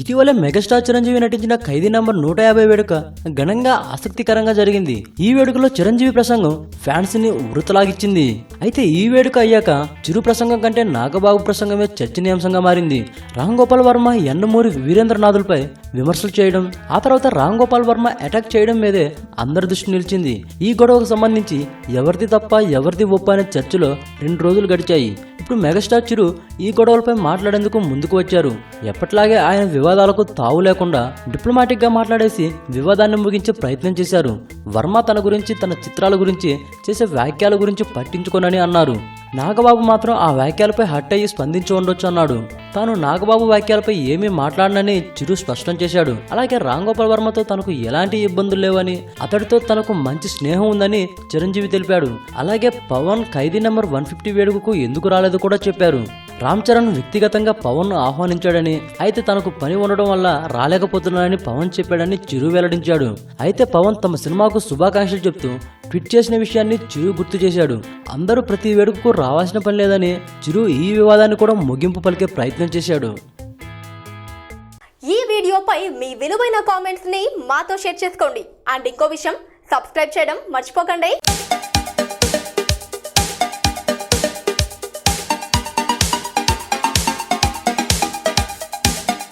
ఇటీవల మెగాస్టార్ చిరంజీవి నటించిన ఖైదీ నంబర్ నూట యాభై వేడుక ఘనంగా ఆసక్తికరంగా జరిగింది. ఈ వేడుకలో చిరంజీవి ప్రసంగం ఫ్యాన్స్ని ఉరుతలాగిచ్చింది. అయితే ఈ వేడుక అయ్యాక చిరు ప్రసంగం కంటే నాగబాబు ప్రసంగమే చర్చనీయాంశంగా మారింది. రామ్ గోపాల్ వర్మ ఎన్నమూరి వీరేంద్రనాథులపై విమర్శలు చేయడం ఆ తర్వాత రామ్ గోపాల్ వర్మ అటాక్ చేయడం మీదే అందరి దృష్టి నిలిచింది. ఈ గొడవకు సంబంధించి ఎవరిది తప్ప ఎవరిది ఒప్ప అనే చర్చలో రెండు రోజులు గడిచాయి. ఇప్పుడు మెగాస్టార్ చిరు ఈ గొడవలపై మాట్లాడేందుకు ముందుకు వచ్చారు. ఎప్పట్లాగే ఆయన వివాదాలకు తావు లేకుండా డిప్లొమాటిక్గా మాట్లాడేసి వివాదాన్ని ముగించే ప్రయత్నం చేశారు. వర్మ తన గురించి తన చిత్రాల గురించి చేసే వ్యాఖ్యల గురించి పట్టించుకోనని అన్నారు. నాగబాబు మాత్రం ఆ వ్యాఖ్యలపై హట్ అయ్యి స్పందించి ఉండొచ్చు అన్నాడు. తాను నాగబాబు వ్యాఖ్యలపై ఏమీ మాట్లాడనని చిరు స్పష్టం చేశాడు. అలాగే రామ్ గోపాల్ వర్మతో తనకు ఎలాంటి ఇబ్బందులు లేవని అతడితో తనకు మంచి స్నేహం ఉందని చిరంజీవి తెలిపాడు. అలాగే Pawan Khaidi number one fifty వేడుకకు ఎందుకు రాలేదు కూడా చెప్పారు. రామ్ చరణ్ వ్యక్తిగతంగా పవన్ను ఆహ్వానించాడని అయితే తనకు పని ఉండడం వల్ల రాలేకపోతున్నానని పవన్ చెప్పాడని చిరు వెల్లడించాడు. అయితే పవన్ తమ సినిమాకు శుభాకాంక్షలు చెప్తూ ట్వీట్ చేసిన విషయాన్ని చిరు గుర్తు చేశాడు. అందరూ ప్రతి వేడుకకు రావాల్సిన పని లేదని చిరు ఈ వివాదాన్ని కూడా ముగింపు పలికే ప్రయత్నం చేశాడు. ఈ వీడియోపై మీ విలువైన కామెంట్స్ని మాతో షేర్ చేసుకోండి. అండ్ ఇంకో విషయం సబ్స్క్రైబ్ చేయడం మర్చిపోకండి.